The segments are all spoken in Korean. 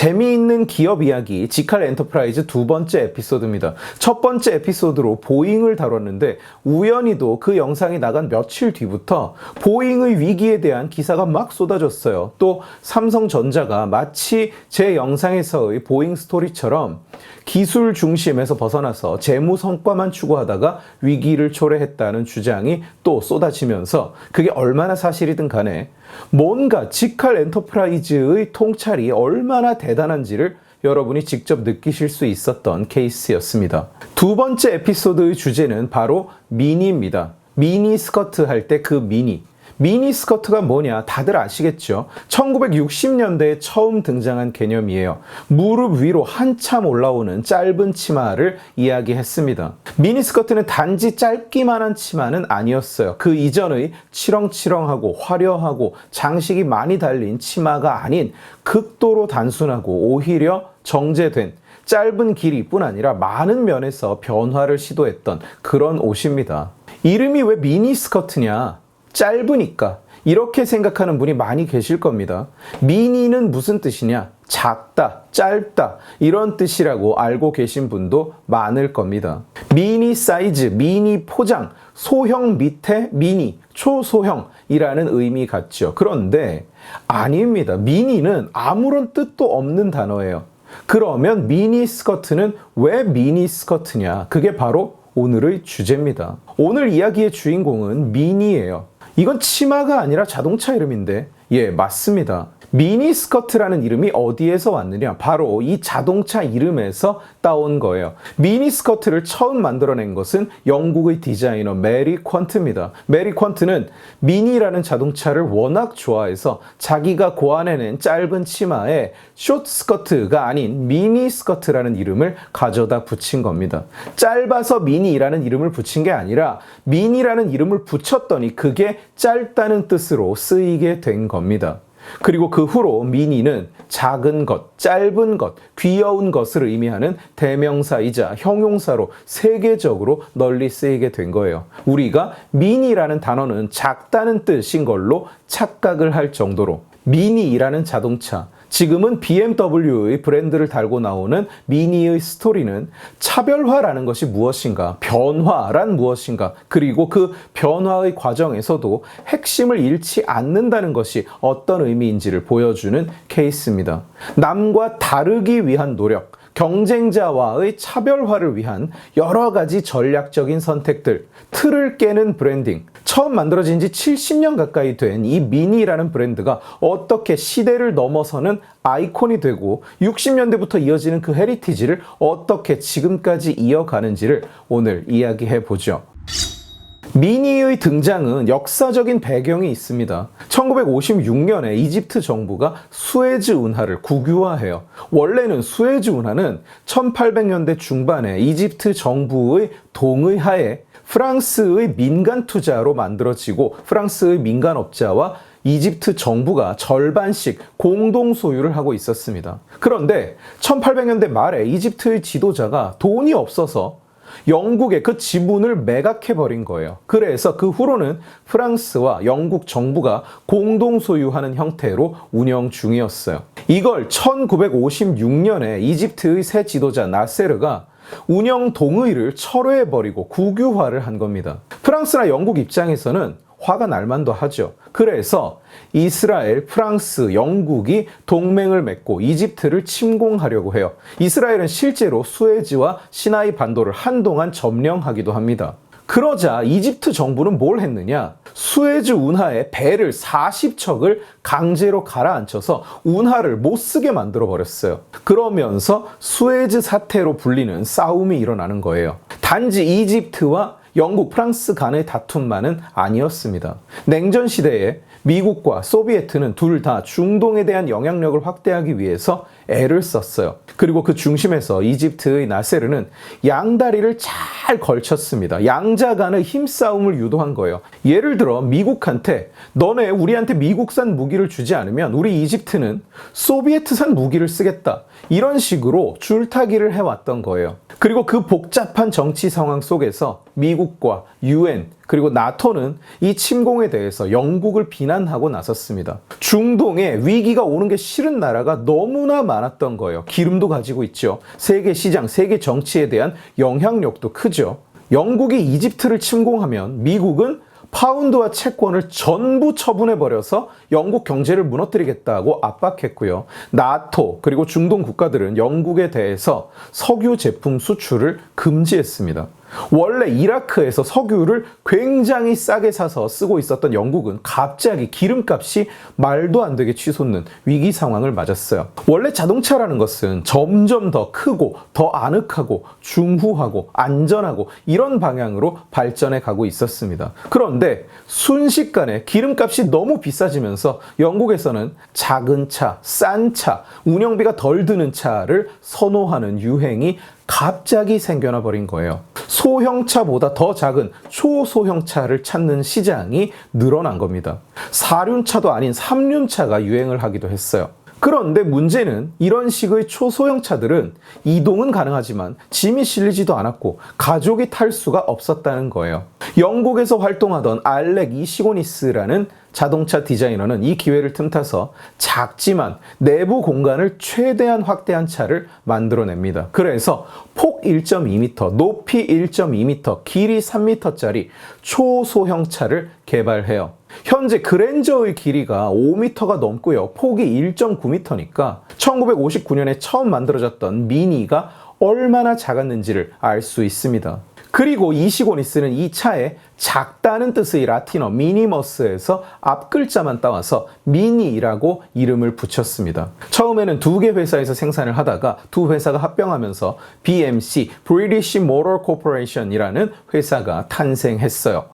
재미있는 기업 이야기 지칼 엔터프라이즈 두 번째 에피소드입니다. 첫 번째 에피소드로 보잉을 다뤘는데 우연히도 그 영상이 나간 며칠 뒤부터 보잉의 위기에 대한 기사가 막 쏟아졌어요. 또 삼성전자가 마치 제 영상에서의 보잉 스토리처럼 기술 중심에서 벗어나서 재무 성과만 추구하다가 위기를 초래했다는 주장이 또 쏟아지면서 그게 얼마나 사실이든 간에 뭔가 지칼 엔터프라이즈의 통찰이 얼마나 대단한지를 여러분이 직접 느끼실 수 있었던 케이스였습니다. 두 번째 에피소드의 주제는 바로 미니입니다. 미니 스커트 할 때 그 미니. 미니 스커트가 뭐냐 다들 아시겠죠? 1960년대에 처음 등장한 개념이에요. 무릎 위로 한참 올라오는 짧은 치마를 이야기했습니다. 미니 스커트는 단지 짧기만 한 치마는 아니었어요. 그 이전의 치렁치렁하고 화려하고 장식이 많이 달린 치마가 아닌 극도로 단순하고 오히려 정제된 짧은 길이뿐 아니라 많은 면에서 변화를 시도했던 그런 옷입니다. 이름이 왜 미니 스커트냐? 짧으니까. 이렇게 생각하는 분이 많이 계실 겁니다. 미니는 무슨 뜻이냐? 작다, 짧다, 이런 뜻이라고 알고 계신 분도 많을 겁니다. 미니 사이즈, 미니 포장, 소형 밑에 미니, 초소형이라는 의미 같죠. 그런데 아닙니다. 미니는 아무런 뜻도 없는 단어예요. 그러면 미니 스커트는 왜 미니 스커트냐? 그게 바로 오늘의 주제입니다. 오늘 이야기의 주인공은 미니예요. 이건 치마가 아니라 자동차 이름인데, 예, 맞습니다. 미니 스커트라는 이름이 어디에서 왔느냐? 바로 이 자동차 이름에서 따온 거예요. 미니 스커트를 처음 만들어낸 것은 영국의 디자이너 메리 퀀트입니다. 메리 퀀트는 미니라는 자동차를 워낙 좋아해서 자기가 고안해낸 짧은 치마에 숏 스커트가 아닌 미니 스커트라는 이름을 가져다 붙인 겁니다. 짧아서 미니라는 이름을 붙인 게 아니라 미니라는 이름을 붙였더니 그게 짧다는 뜻으로 쓰이게 된 겁니다. 그리고 그 후로 미니는 작은 것, 짧은 것, 귀여운 것을 의미하는 대명사이자 형용사로 세계적으로 널리 쓰이게 된 거예요. 우리가 미니라는 단어는 작다는 뜻인 걸로 착각을 할 정도로 미니라는 자동차, 지금은 BMW의 브랜드를 달고 나오는 미니의 스토리는 차별화라는 것이 무엇인가, 변화란 무엇인가, 그리고 그 변화의 과정에서도 핵심을 잃지 않는다는 것이 어떤 의미인지를 보여주는 케이스입니다. 남과 다르기 위한 노력, 경쟁자와의 차별화를 위한 여러 가지 전략적인 선택들, 틀을 깨는 브랜딩. 처음 만들어진 지 70년 가까이 된 이 미니라는 브랜드가 어떻게 시대를 넘어서는 아이콘이 되고 60년대부터 이어지는 그 헤리티지를 어떻게 지금까지 이어가는지를 오늘 이야기해 보죠. 미니의 등장은 역사적인 배경이 있습니다. 1956년에 이집트 정부가 수에즈 운하를 국유화해요. 원래는 수에즈 운하는 1800년대 중반에 이집트 정부의 동의 하에 프랑스의 민간 투자로 만들어지고 프랑스의 민간 업자와 이집트 정부가 절반씩 공동 소유를 하고 있었습니다. 그런데 1800년대 말에 이집트의 지도자가 돈이 없어서 영국의 그 지분을 매각해버린 거예요. 그래서 그 후로는 프랑스와 영국 정부가 공동 소유하는 형태로 운영 중이었어요. 이걸 1956년에 이집트의 새 지도자 나세르가 운영 동의를 철회해버리고 국유화를 한 겁니다. 프랑스나 영국 입장에서는 화가 날 만도 하죠. 그래서 이스라엘, 프랑스, 영국이 동맹을 맺고 이집트를 침공하려고 해요. 이스라엘은 실제로 수에즈와 시나이 반도를 한동안 점령하기도 합니다. 그러자 이집트 정부는 뭘 했느냐? 수에즈 운하에 배를 40척을 강제로 가라앉혀서 운하를 못 쓰게 만들어 버렸어요. 그러면서 수에즈 사태로 불리는 싸움이 일어나는 거예요. 단지 이집트와 영국, 프랑스 간의 다툼만은 아니었습니다. 냉전 시대에 미국과 소비에트는 둘 다 중동에 대한 영향력을 확대하기 위해서 애를 썼어요. 그리고 그 중심에서 이집트의 나세르는 양다리를 잘 걸쳤습니다. 양자 간의 힘싸움을 유도한 거예요. 예를 들어 미국한테 너네 우리한테 미국산 무기를 주지 않으면 우리 이집트는 소비에트산 무기를 쓰겠다. 이런 식으로 줄타기를 해왔던 거예요. 그리고 그 복잡한 정치 상황 속에서 미국과 UN 그리고 나토는 이 침공에 대해서 영국을 비난하고 나섰습니다. 중동에 위기가 오는 게 싫은 나라가 너무나 많았던 거예요. 기름도 가지고 있죠. 세계 시장, 세계 정치에 대한 영향력도 크죠. 영국이 이집트를 침공하면 미국은 파운드와 채권을 전부 처분해버려서 영국 경제를 무너뜨리겠다고 압박했고요. 나토 그리고 중동 국가들은 영국에 대해서 석유 제품 수출을 금지했습니다. 원래 이라크에서 석유를 굉장히 싸게 사서 쓰고 있었던 영국은 갑자기 기름값이 말도 안 되게 치솟는 위기 상황을 맞았어요. 원래 자동차라는 것은 점점 더 크고 더 아늑하고 중후하고 안전하고 이런 방향으로 발전해 가고 있었습니다. 그런데 순식간에 기름값이 너무 비싸지면서 영국에서는 작은 차, 싼 차, 운영비가 덜 드는 차를 선호하는 유행이 갑자기 생겨나 버린 거예요. 소형차보다 더 작은 초소형차를 찾는 시장이 늘어난 겁니다. 사륜차도 아닌 삼륜차가 유행을 하기도 했어요. 그런데 문제는 이런 식의 초소형 차들은 이동은 가능하지만 짐이 실리지도 않았고 가족이 탈 수가 없었다는 거예요. 영국에서 활동하던 알렉 이시고니스라는 자동차 디자이너는 이 기회를 틈타서 작지만 내부 공간을 최대한 확대한 차를 만들어냅니다. 그래서 폭 1.2m, 높이 1.2m, 길이 3m짜리 초소형 차를 개발해요. 현재 그랜저의 길이가 5m가 넘고요. 폭이 1.9m니까 1959년에 처음 만들어졌던 미니가 얼마나 작았는지를 알 수 있습니다. 그리고 이시고니스는 이 차에 작다는 뜻의 라틴어 미니머스에서 앞 글자만 따와서 미니라고 이름을 붙였습니다. 처음에는 두 개 회사에서 생산을 하다가 두 회사가 합병하면서 BMC, British Motor Corporation이라는 회사가 탄생했어요.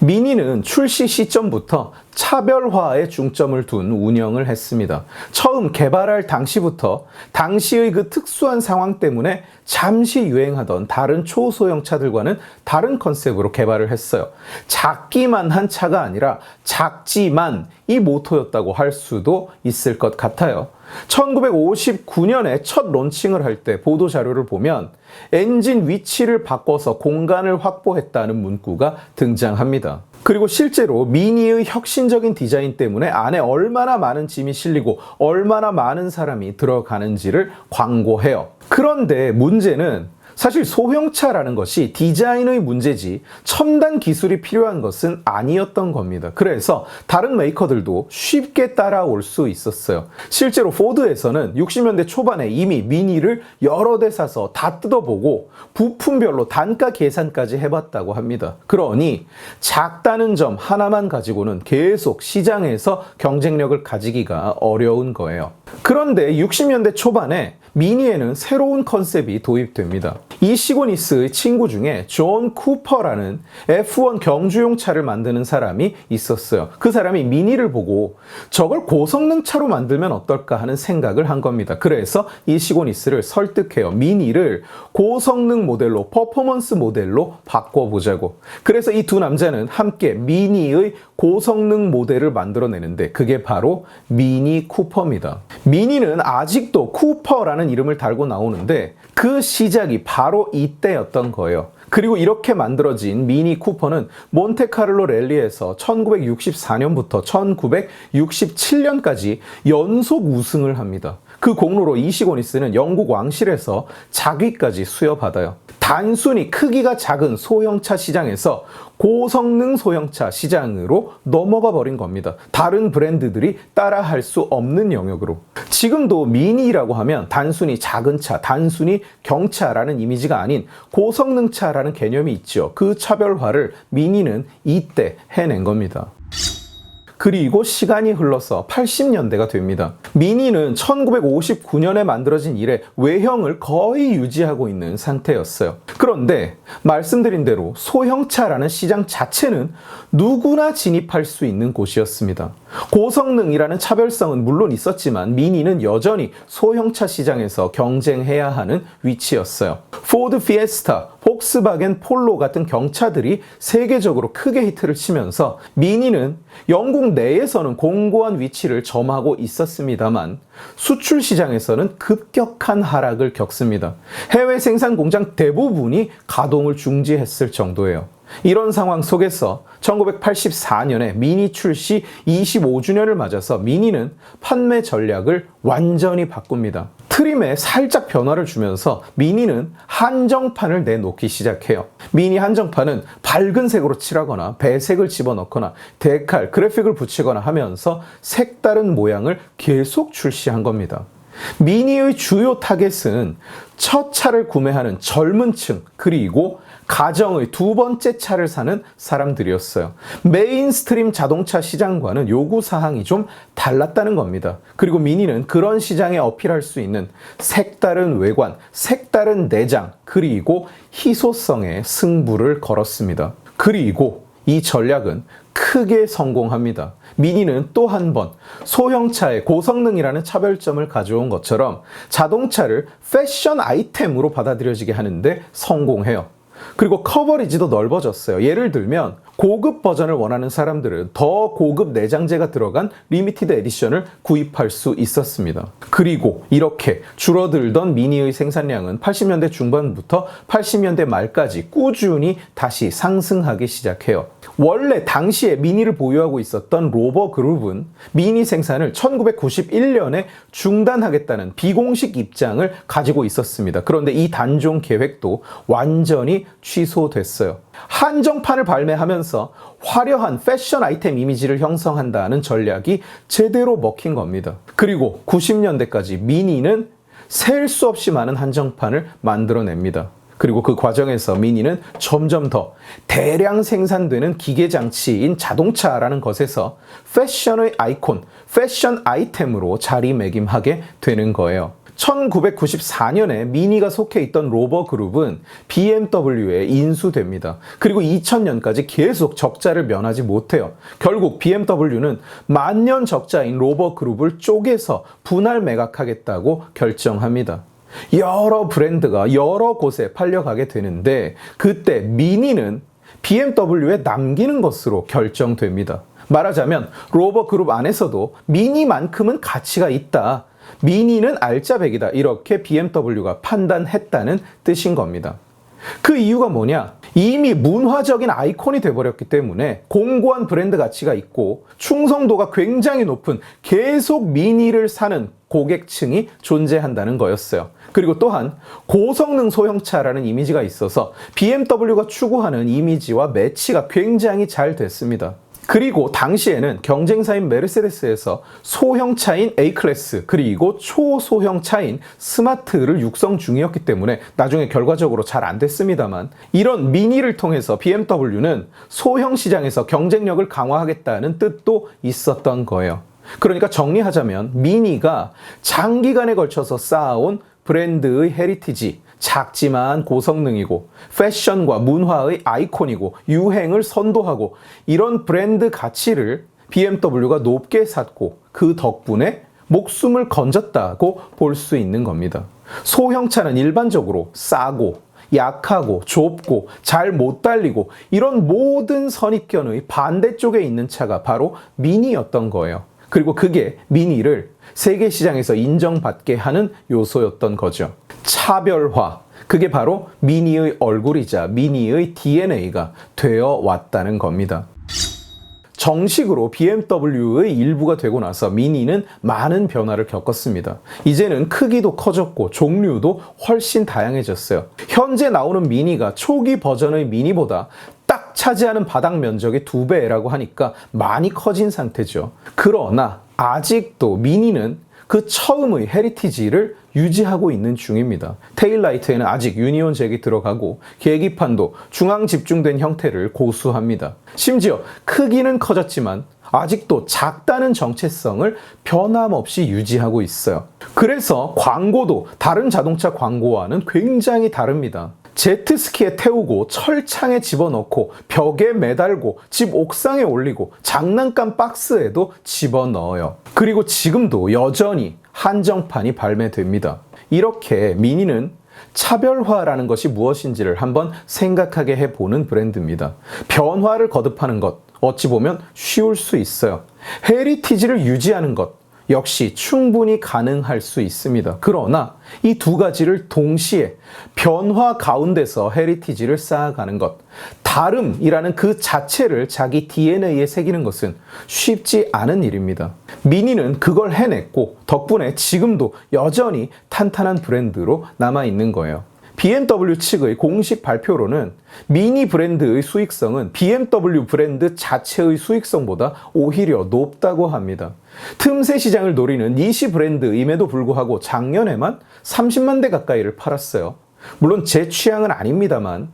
미니는 출시 시점부터 차별화에 중점을 둔 운영을 했습니다. 처음 개발할 당시부터 당시의 그 특수한 상황 때문에 잠시 유행하던 다른 초소형 차들과는 다른 컨셉으로 개발을 했어요. 작기만 한 차가 아니라 작지만 이 모토였다고 할 수도 있을 것 같아요. 1959년에 첫 론칭을 할 때 보도 자료를 보면 엔진 위치를 바꿔서 공간을 확보했다는 문구가 등장합니다. 그리고 실제로 미니의 혁신적인 디자인 때문에 안에 얼마나 많은 짐이 실리고 얼마나 많은 사람이 들어가는지를 광고해요. 그런데 문제는 사실 소형차라는 것이 디자인의 문제지 첨단 기술이 필요한 것은 아니었던 겁니다. 그래서 다른 메이커들도 쉽게 따라올 수 있었어요. 실제로 포드에서는 60년대 초반에 이미 미니를 여러 대 사서 다 뜯어보고 부품별로 단가 계산까지 해봤다고 합니다. 그러니 작다는 점 하나만 가지고는 계속 시장에서 경쟁력을 가지기가 어려운 거예요. 그런데 60년대 초반에 미니에는 새로운 컨셉이 도입됩니다. 이 시고니스의 친구 중에 존 쿠퍼라는 F1 경주용 차를 만드는 사람이 있었어요. 그 사람이 미니를 보고 저걸 고성능 차로 만들면 어떨까 하는 생각을 한 겁니다. 그래서 이 시고니스를 설득해요. 미니를 고성능 모델로 퍼포먼스 모델로 바꿔보자고. 그래서 이 두 남자는 함께 미니의 고성능 모델을 만들어내는데 그게 바로 미니 쿠퍼입니다. 미니는 아직도 쿠퍼라는 이름을 달고 나오는데 그 시작이 바로 이때였던 거예요. 그리고 이렇게 만들어진 미니 쿠퍼는 몬테카를로 랠리에서 1964년부터 1967년까지 연속 우승을 합니다. 그 공로로 이시고니스는 영국 왕실에서 자귀까지 수여받아요. 단순히 크기가 작은 소형차 시장에서 고성능 소형차 시장으로 넘어가 버린 겁니다. 다른 브랜드들이 따라할 수 없는 영역으로. 지금도 미니라고 하면 단순히 작은 차, 단순히 경차라는 이미지가 아닌 고성능 차라는 개념이 있죠. 그 차별화를 미니는 이때 해낸 겁니다. 그리고 시간이 흘러서 80년대가 됩니다. 미니는 1959년에 만들어진 이래 외형을 거의 유지하고 있는 상태였어요. 그런데 말씀드린 대로 소형차라는 시장 자체는 누구나 진입할 수 있는 곳이었습니다. 고성능이라는 차별성은 물론 있었지만 미니는 여전히 소형차 시장에서 경쟁해야 하는 위치였어요. 포드 피에스타, 폭스바겐 폴로 같은 경차들이 세계적으로 크게 히트를 치면서 미니는 영국 내에서는 공고한 위치를 점하고 있었습니다만 수출 시장에서는 급격한 하락을 겪습니다. 해외 생산 공장 대부분이 가동을 중지했을 정도예요. 이런 상황 속에서 1984년에 미니 출시 25주년을 맞아서 미니는 판매 전략을 완전히 바꿉니다. 트림에 살짝 변화를 주면서 미니는 한정판을 내놓기 시작해요. 미니 한정판은 밝은 색으로 칠하거나 배색을 집어넣거나 데칼, 그래픽을 붙이거나 하면서 색다른 모양을 계속 출시한 겁니다. 미니의 주요 타겟은 첫 차를 구매하는 젊은 층, 그리고 가정의 두 번째 차를 사는 사람들이었어요. 메인스트림 자동차 시장과는 요구 사항이 좀 달랐다는 겁니다. 그리고 미니는 그런 시장에 어필할 수 있는 색다른 외관, 색다른 내장, 그리고 희소성에 승부를 걸었습니다. 그리고 이 전략은 크게 성공합니다. 미니는 또 한 번 소형차의 고성능이라는 차별점을 가져온 것처럼 자동차를 패션 아이템으로 받아들여지게 하는데 성공해요. 그리고 커버리지도 넓어졌어요. 예를 들면 고급 버전을 원하는 사람들은 더 고급 내장재가 들어간 리미티드 에디션을 구입할 수 있었습니다. 그리고 이렇게 줄어들던 미니의 생산량은 80년대 중반부터 80년대 말까지 꾸준히 다시 상승하기 시작해요. 원래 당시에 미니를 보유하고 있었던 로버 그룹은 미니 생산을 1991년에 중단하겠다는 비공식 입장을 가지고 있었습니다. 그런데 이 단종 계획도 완전히 취소됐어요. 한정판을 발매하면서 화려한 패션 아이템 이미지를 형성한다는 전략이 제대로 먹힌 겁니다. 그리고 90년대까지 미니는 셀 수 없이 많은 한정판을 만들어냅니다. 그리고 그 과정에서 미니는 점점 더 대량 생산되는 기계 장치인 자동차라는 것에서 패션의 아이콘, 패션 아이템으로 자리매김하게 되는 거예요. 1994년에 미니가 속해 있던 로버 그룹은 BMW에 인수됩니다. 그리고 2000년까지 계속 적자를 면하지 못해요. 결국 BMW는 만년 적자인 로버 그룹을 쪼개서 분할 매각하겠다고 결정합니다. 여러 브랜드가 여러 곳에 팔려가게 되는데 그때 미니는 BMW에 남기는 것으로 결정됩니다. 말하자면 로버 그룹 안에서도 미니만큼은 가치가 있다. 미니는 알짜배기다. 이렇게 BMW가 판단했다는 뜻인 겁니다. 그 이유가 뭐냐? 이미 문화적인 아이콘이 돼버렸기 때문에 공고한 브랜드 가치가 있고 충성도가 굉장히 높은 계속 미니를 사는 고객층이 존재한다는 거였어요. 그리고 또한 고성능 소형차라는 이미지가 있어서 BMW가 추구하는 이미지와 매치가 굉장히 잘 됐습니다. 그리고 당시에는 경쟁사인 메르세데스에서 소형차인 A클래스 그리고 초소형차인 스마트를 육성 중이었기 때문에 나중에 결과적으로 잘 안 됐습니다만 이런 미니를 통해서 BMW는 소형 시장에서 경쟁력을 강화하겠다는 뜻도 있었던 거예요. 그러니까 정리하자면 미니가 장기간에 걸쳐서 쌓아온 브랜드의 헤리티지, 작지만 고성능이고 패션과 문화의 아이콘이고 유행을 선도하고 이런 브랜드 가치를 BMW가 높게 샀고 그 덕분에 목숨을 건졌다고 볼 수 있는 겁니다. 소형차는 일반적으로 싸고 약하고 좁고 잘 못 달리고 이런 모든 선입견의 반대쪽에 있는 차가 바로 미니였던 거예요. 그리고 그게 미니를 세계 시장에서 인정받게 하는 요소였던 거죠. 차별화. 그게 바로 미니의 얼굴이자 미니의 DNA가 되어 왔다는 겁니다. 정식으로 BMW의 일부가 되고 나서 미니는 많은 변화를 겪었습니다. 이제는 크기도 커졌고 종류도 훨씬 다양해졌어요. 현재 나오는 미니가 초기 버전의 미니보다 딱 차지하는 바닥 면적의 두 배라고 하니까 많이 커진 상태죠. 그러나 아직도 미니는 그 처음의 헤리티지를 유지하고 있는 중입니다. 테일라이트에는 아직 유니온 잭이 들어가고 계기판도 중앙 집중된 형태를 고수합니다. 심지어 크기는 커졌지만 아직도 작다는 정체성을 변함없이 유지하고 있어요. 그래서 광고도 다른 자동차 광고와는 굉장히 다릅니다. 제트스키에 태우고 철창에 집어넣고 벽에 매달고 집 옥상에 올리고 장난감 박스에도 집어넣어요. 그리고 지금도 여전히 한정판이 발매됩니다. 이렇게 미니는 차별화라는 것이 무엇인지를 한번 생각하게 해보는 브랜드입니다. 변화를 거듭하는 것, 어찌 보면 쉬울 수 있어요. 헤리티지를 유지하는 것, 역시 충분히 가능할 수 있습니다. 그러나 이 두 가지를 동시에 변화 가운데서 헤리티지를 쌓아가는 것, 다름이라는 그 자체를 자기 DNA에 새기는 것은 쉽지 않은 일입니다. 미니는 그걸 해냈고 덕분에 지금도 여전히 탄탄한 브랜드로 남아 있는 거예요. BMW 측의 공식 발표로는 미니 브랜드의 수익성은 BMW 브랜드 자체의 수익성보다 오히려 높다고 합니다. 틈새 시장을 노리는 니시 브랜드임에도 불구하고 작년에만 30만 대 가까이를 팔았어요. 물론 제 취향은 아닙니다만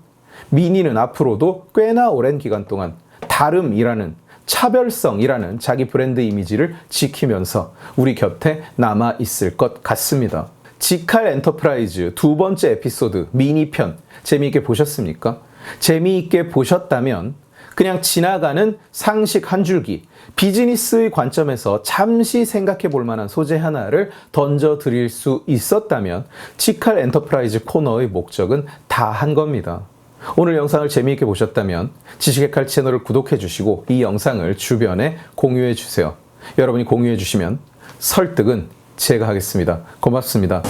미니는 앞으로도 꽤나 오랜 기간 동안 다름이라는 차별성이라는 자기 브랜드 이미지를 지키면서 우리 곁에 남아 있을 것 같습니다. 지칼 엔터프라이즈 두 번째 에피소드 미니편 재미있게 보셨습니까? 재미있게 보셨다면 그냥 지나가는 상식 한 줄기, 비즈니스의 관점에서 잠시 생각해 볼 만한 소재 하나를 던져 드릴 수 있었다면 지칼 엔터프라이즈 코너의 목적은 다 한 겁니다. 오늘 영상을 재미있게 보셨다면 지식의 칼 채널을 구독해 주시고 이 영상을 주변에 공유해 주세요. 여러분이 공유해 주시면 설득은 제가 하겠습니다. 고맙습니다.